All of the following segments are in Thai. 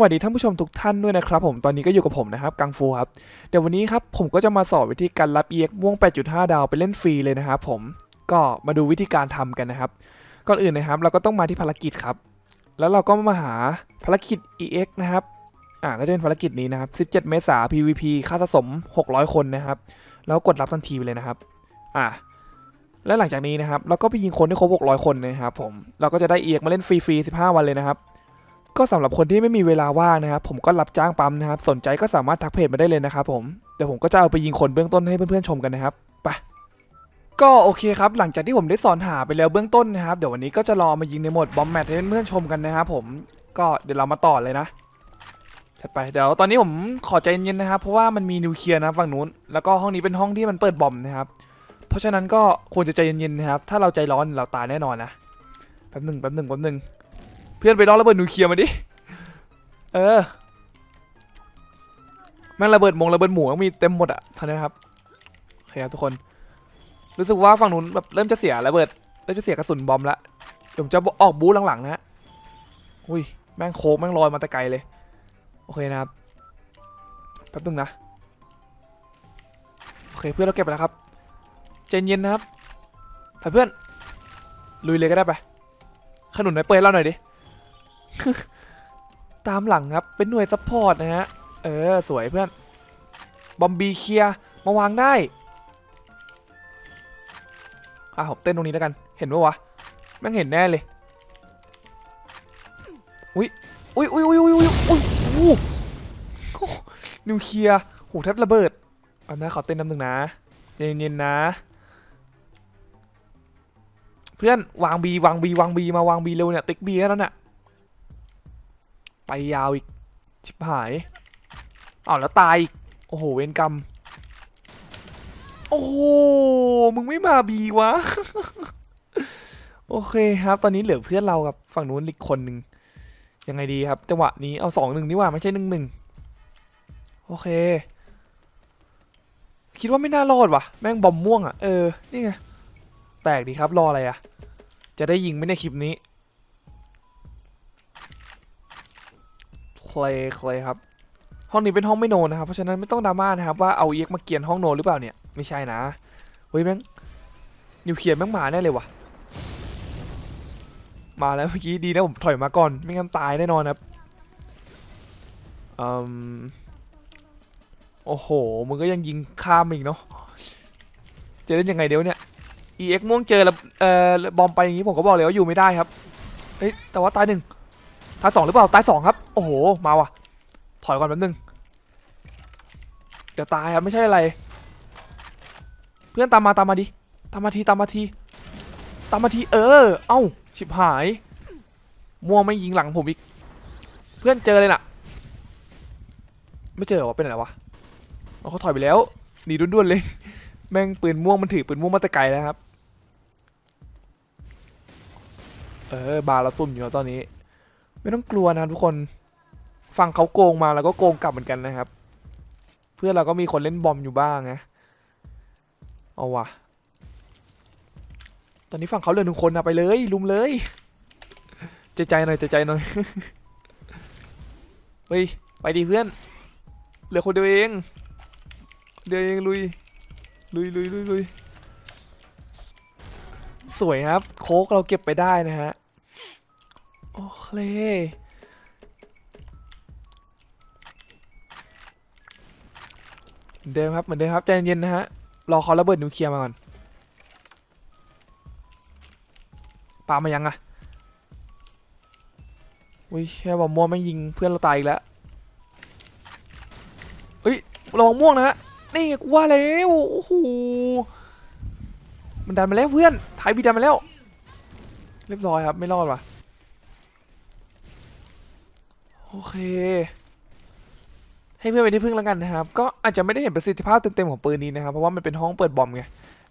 วัสดีท่านผู้ชมทุกท่านด้วยนะครับผมตอนนี้ก็อยู่กับผมนะครับกังฟูครับเดี๋ยววันนี้ครับผมก็จะมาสอนวิธีการรับเอียกม่วง 8.5 ดาวไปเล่นฟรีเลยนะครับผมก็มาดูวิธีการทำกันนะครับ ก่อนอื่นนะครับ เราก็ต้องมาที่ภารกิจครับ แล้วเราก็มาหาภารกิจ EX นะครับอ่าก็จะเป็นภารกิจนี้นะครับ 17 เมษายน PVP ค่าสะสม 600 คนนะครับ แล้วกดรับทันทีไปเลยนะครับอ่าและหลังจากนี้นะครับเราก็ไปยิงคนให้ครบ 600 คนนะครับผมเราก็จะได้ EX มาเล่นฟรีๆ15 วันเลยนะครับ ก็สำหรับคนที่ไม่มีเวลาว่างนะครับ ผมก็รับจ้างปั๊มนะครับ สนใจก็สามารถทักเพจมาได้เลยนะครับผม เดี๋ยวผมก็จะเอาไปยิงคนเบื้องต้นให้เพื่อนๆชมกันนะครับ ไป ก็โอเคครับ หลังจากที่ผมได้สอนหาไปแล้วเบื้องต้นนะครับ เดี๋ยววันนี้ก็จะรอมายิงในโหมดบอมแมทให้เพื่อนๆชมกันนะครับผม ก็เดี๋ยวเรามาต่อเลยนะถัดไป เดี๋ยวตอนนี้ผมขอใจเย็นๆนะครับ เพราะว่ามันมีนิวเคลียร์นะฝั่งนู้น แล้วก็ห้องนี้เป็นห้องที่มันเปิดบอมนะครับ เพราะฉะนั้นก็ควรจะใจเย็นๆนะครับ ถ้าเราใจร้อนเราตายแน่นอนนะ แป๊บหนึ่งแป๊บหนึ่งแป๊บหนึ่ง เพื่อนไปรอระเบิดนิวเคลียร์มาดิ เออแม่งระเบิดมงระเบิดหมูต้องมีเต็มหมดอะท่านนะครับโอเคครับทุกคน รู้สึกว่าฝั่งนู้นแบบเริ่มจะเสียระเบิดเริ่มจะเสียกระสุนบอมละเดี๋ยวผมจะออกบู๊หลังๆนะฮะอุ้ยแม่งโค้งแม่งลอยมาแต่ไกลเลย โอเคนะครับแป๊บนึงนะโอเคเพื่อนเราเก็บไปแล้วครับใจเย็นนะครับไปเพื่อนลุยเลยก็ได้ไปขนุนหนเปิดเราหน่อยดิ ตามหลังครับ เป็นหน่วยซัพพอร์ตนะฮะ เออ สวยเพื่อน บอมบีเคลียมาวางได้ อะผมเต้นตรงนี้แล้วกัน เห็นปะวะแม่งเห็นแน่เลย อุ้ยอุ้ยอุ้ยอุ้ยอุ้ยอุ้ยอุ้ยอู้นิวเคลียร์โหแทบระเบิดเอานะขอเต้นน้ำหนึ่งนะ เย็นๆนะ เพื่อนวางบีวางบีวางบีมาวางบีเร็วเนี่ย ติ๊กบีแค่นั้นน่ะ ไปยาวอีก ชิบหายอ้าวแล้วตายอีก โอ้โห เวรกรรม โอ้โห มึงไม่มาบีวะ โอเคครับ ตอนนี้เหลือเพื่อนเรากับฝั่งนู้นอีกคนหนึ่งยังไงดีครับ จังหวะนี้เอาสองหนึ่งนี่ว่าไม่ใช่หนึ่งหนึ่งโอเค คิดว่าไม่น่ารอดว่ะ แม่งบอมม่วงอะ เออ นี่ไง แตกดีครับรออะไรอะ จะได้ยิงไหมในคลิปนี้ เคลย์เคลย์ครับ ห้องนี้เป็นห้องไม่โนนะครับ เพราะฉะนั้นไม่ต้องดราม่านะครับว่าเอาเอ็กมาเกียนห้องโนหรือเปล่าเนี่ย ไม่ใช่นะ เฮ้ยแม่งนิวเคลียร์แม่งมาแน่เลยว่ะมาแล้วเมื่อกี้ดีนะผมถอยมาก่อน ไม่งั้นตายแน่นอนครับอืมโอ้โห มึงก็ยังยิงข้ามอีกเนาะ จะเล่นยังไงเดี๋ยวเนี่ย EX ม่วงเจอแล้วเอ่อบอมไปอย่างนี้ผมก็บอกเลยว่าอยู่ไม่ได้ครับ เฮ้ยแต่ว่าตายหนึ่ง ตายสองหรือเปล่าตายสองครับ โอ้โหมาว่ะ ถอยก่อนแป๊บนึง เดี๋ยวตายครับไม่ใช่อะไร เพื่อนตามมาตามมาดิตามมาทีตามมาทีตามมาทีเออ เอ้าชิบหายม่วงไม่ยิงหลังผมอีก เพื่อนเจอเลยน่ะ ไม่เจอหรอวะเป็นอะไรวะเอเขาถอยไปแล้วหนีด้วนๆเลย แม่งปืนม่วงมันถือปืนม่วงมาแต่ไกลแล้วครับ เออบาร์เราซุ่มอยู่ตอนนี้ ไม่ต้องกลัวนะทุกคนฟังเขาโกงมาแล้วก็โกงกลับเหมือนกันนะครับ เพื่อนเราก็มีคนเล่นบอมอยู่บ้างนะเอาวะตอนนี้ฝั่งเขาเหลือหนึ่งคนนะไปเลยลุมเลยใจใจหน่อยใจใจหน่อยเฮ้ยไปดีเพื่อน เหลือคนเดียวเองเดียวเองลุยลุยลุยลุยลุยสวยครับ โค้กเราเก็บไปได้นะฮะ โอเคเหมือนเดิมครับเหมือนเดิมครับใจเย็นนะฮะ รอเขาระเบิดนิวเคลียร์มาก่อนปามายังอะอุ้ยแค่บอกม่วงไม่ยิงเพื่อนเราตายอีกแล้วเฮ้ยระวังม่วงนะฮะ นี่กูว่าแล้วโอ้โหมันดันมาแล้วเพื่อนไทยบีดันมาแล้ว เรียบร้อยครับ ไม่รอดว่ะ โอเค ให้เพื่อนไปที่พึ่งแล้วกันนะครับ ก็อาจจะไม่ได้เห็นประสิทธิภาพเต็มๆของปืนนี้นะครับ เพราะว่ามันเป็นห้องเปิดบอมไง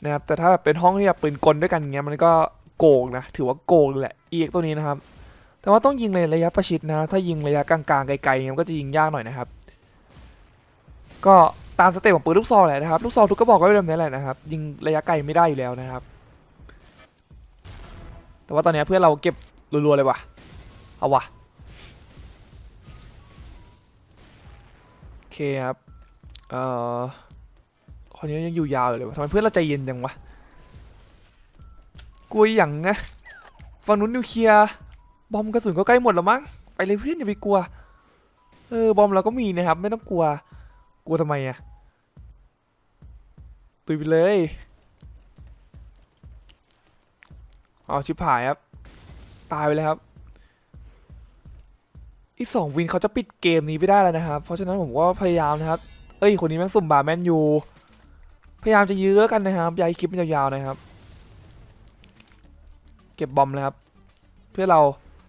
นะครับ แต่ถ้าแบบเป็นห้องที่แบบปืนกลด้วยกันเงี้ยมันก็โกงนะ ถือว่าโกงแหละเอีกตัวนี้นะครับ แต่ว่าต้องยิงในระยะประชิดนะ ถ้ายิงระยะกลางๆไกลๆเงี้ยมันก็จะยิงยากหน่อยนะครับ ก็ตามสเต็ปของปืนลูกซองแหละนะครับ ลูกซองทุกกระบอกก็เป็นแบบนี้แหละนะครับ ยิงระยะไกลไม่ได้อยู่แล้วนะครับ แต่ว่าตอนนี้เพื่อนเราเก็บรัวๆเลยว่ะ เอาว่ะ เคครับ เอ่อคนนี้ยังอยู่ยาวอยู่เลยวะทำไมเพื่อนเราใจเย็นจังวะกลัวอย่างนะฝั่งนู้นนิวเคลียร์บอมกระสุนก็ใกล้หมดแล้วมั้งไปเลยเพื่อนอย่าไปกลัว เออบอมเราก็มีนะครับ ไม่ต้องกลัว กลัวทำไมอะตุยไปเลยเอาชิบหายครับ ตายไปเลยครับ อีกสองวินเขาจะปิดเกมนี้ไม่ได้แล้วนะครับ เพราะฉะนั้นผมก็พยายามนะครับ เอ้ยคนนี้แม่งสุ่มบาแมนอยู่พยายามจะยื้อแล้วกันนะครับยาให้คลิปมันยาวๆนะครับ เก็บบอมเลยครับ เพื่อเรา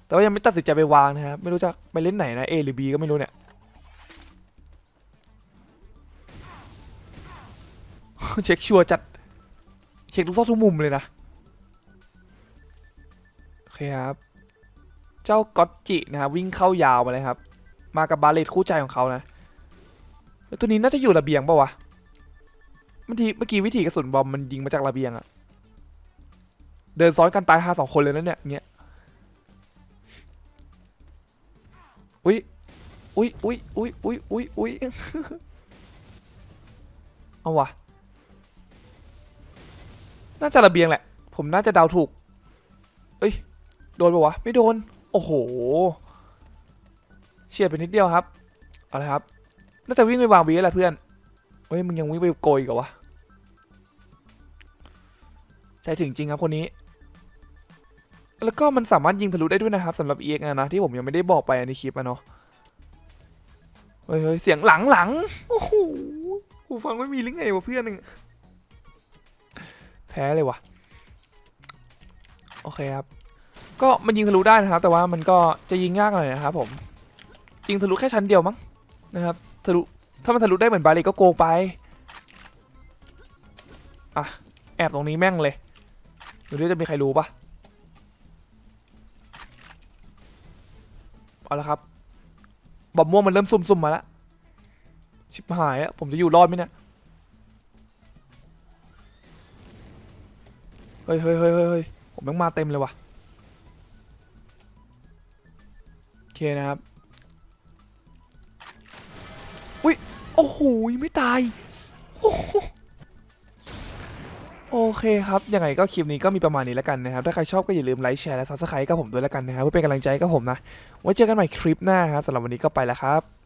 แต่ว่ายังไม่ตัดสินใจไปวางนะครับ ไม่รู้จะไปเล่นไหนนะ A หรือ B ก็ไม่รู้เนี่ย เช็คชัวร์จัด เช็คทุกซอกทุกมุมเลยนะ โอเคครับ เจ้าก็อตจินะครับวิ่งเข้ายาวมาเลยครับ มากับบาเลตคู่ใจของเขานะแล้วตัวนี้น่าจะอยู่ระเบียงปล่าวะเมื่อกี้เมื่อกี้วิธีกระสุนบอมมันยิงมาจากระเบียงอะเดินซ้อนกันตายหาสองคนเลยนะเนี่ยเงี้ยอุ้ยอุ้ยอุ้ยอุ้ยอุ้ยอุ้ยอุ้ยเอาวะน่าจะระเบียงแหละ ผมน่าจะเดาถูก เอ้ย โดนปะวะ ไม่โดน โอ้โห เฉียดไปนิดเดียวครับ เอาละครับ น่าจะวิ่งไปวางบีแหละเพื่อน เฮ้ย มึงยังวิ่งไปโกยกับวะใจถึงจริงครับคนนี้ แล้วก็มันสามารถยิงทะลุได้ด้วยนะครับสำหรับ EX นะนะที่ผมยังไม่ได้บอกไปในคลิปอะเนาะเฮ้ยเฮ้ยเสียงหลังหลัง โอ้โหหูฟังไม่มีหรือไงวะเพื่อนหนึ่งแพ้เลยวะโอเคครับ ก็มันยิงทะลุได้นะครับ แต่ว่ามันก็จะยิงยากหน่อยนะครับผมยิงทะลุแค่ชั้นเดียวมั้งนะครับทะลุถ้ามันทะลุได้เหมือนบาลีก็โกงไปอะแอบตรงนี้แม่งเลยดูดิจะมีใครรู้ปะเอาละครับบอมม่วงมันเริ่มซุ่มๆมาแล้วชิบหายอะผมจะอยู่รอดไหมเนี่ยเฮ้ยเฮ้ยเฮ้ยเฮ้ยเฮ้ยผมแม่งมาเต็มเลยว่ะ เคนะครับ อุ้ย โอ้โหไม่ตาย โอเคครับ ยังไงก็คลิปนี้ก็มีประมาณนี้แล้วกันนะครับ ถ้าใครชอบก็อย่าลืมไลค์แชร์และซับสไครต์กับผมด้วยแล้วกันนะครับเพื่อเป็นกำลังใจกับผมนะ ไว้เจอกันใหม่คลิปหน้าครับสำหรับวันนี้ก็ไปแล้วครับ